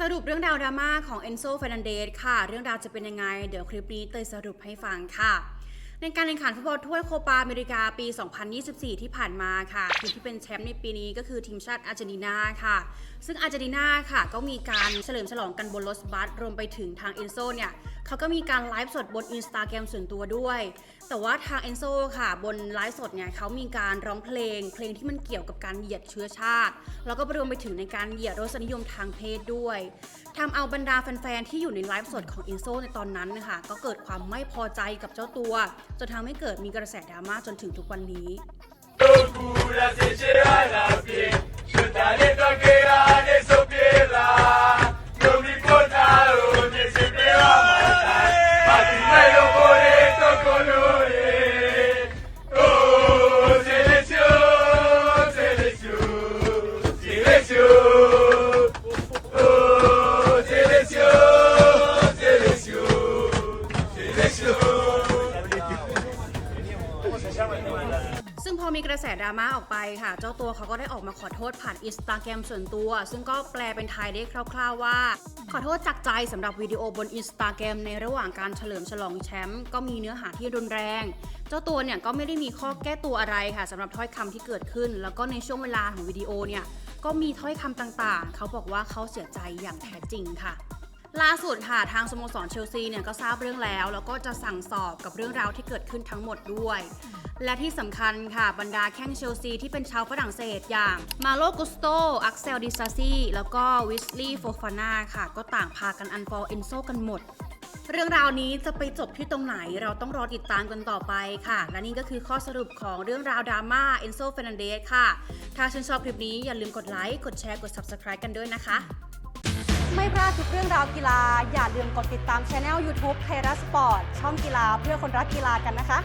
สรุปเรื่องราวดราม่าของเอนโซเฟรนันเดสค่ะ เรื่องราวจะเป็นยังไง เดี๋ยวคลิปนี้เตยสรุปให้ฟังค่ะ ในการแข่งขันฟุตบอลถ้วยโคปาอเมริกาปี 2024 ที่ผ่านมาค่ะทีมที่เป็นแชมป์ในปีนี้ก็คือทีมชาติอาร์เจนตินาค่ะ ซึ่งอาร์เจนตินาค่ะ ก็มีการเฉลิมฉลองกันบนรถบัสรวมไปถึงทางเอนโซเนี่ย เขาก็มีการไลฟ์สดบนอินสตาแกรมส่วนตัวด้วย แต่ว่าทางเอนโซค่ะ บนไลฟ์สดเนี่ยเขามีการร้องเพลง เพลงที่มันเกี่ยวกับการเหยียดเชื้อชาติ แล้วก็รวมไปถึงในการเหยียดรสนิยมทางเพศด้วยทำเอาบรรดาแฟนๆที่อยู่ในไลฟ์สดของเอนโซในตอนนั้นนะคะก็เกิดความไม่พอใจกับเจ้าตัวจนทำให้เกิดมีกระแสดราม่าจนถึงทุกวันนี้ ซึ่งพอมีกระแสดราม่าออกไปค่ะ เจ้าตัวเขาก็ได้ออกมาขอโทษผ่านอินสตาแกรมส่วนตัว ซึ่งก็แปลเป็นไทยได้คร่าว ๆว่า ขอโทษจากใจสำหรับวิดีโอบนอินสตาแกรมในระหว่างการเฉลิมฉลองแชมป์ก็มีเนื้อหาที่รุนแรง เจ้าตัวเนี่ยก็ไม่ได้มีข้อแก้ตัวอะไรค่ะสำหรับถ้อยคำที่เกิดขึ้น แล้วก็ในช่วงเวลาของวิดีโอเนี่ยก็มีถ้อยคำต่างๆ เขาบอกว่าเขาเสียใจอย่างแท้จริงค่ะ ล่าสุดค่ะทางสโมสรเชลซีเนี่ยก็ทราบเรื่องแล้ว แล้วก็จะสั่งสอบกับเรื่องราวที่เกิดขึ้นทั้งหมดด้วย และที่สำคัญค่ะบรรดาแข้งเชลซีที่เป็นชาวฝรั่งเศสอย่างมาโลกุสโตอักเซลดิซาซีแล้วก็วิสลีย์โฟฟาน่าค่ะ ก็ต่างพากันอันฟอร์เอนโซกันหมดเรื่องราวนี้จะไปจบที่ตรงไหนเราต้องรอติดตามกันต่อไปค่ะ และนี่ก็คือข้อสรุปของเรื่องราวดราม่าเอนโซเฟรนันเดสค่ะ ถ้าชื่นชอบคลิปนี้อย่าลืมกดไลค์ กดแชร์ กด Subscribe กันด้วยนะคะ ไม่พลาดทุกเรื่องราวกีฬา อย่าลืมกดติดตามช anel YouTube ไทยรัฐสปอร์ตช่องกีฬาเพื่อคนรักกีฬากันนะคะ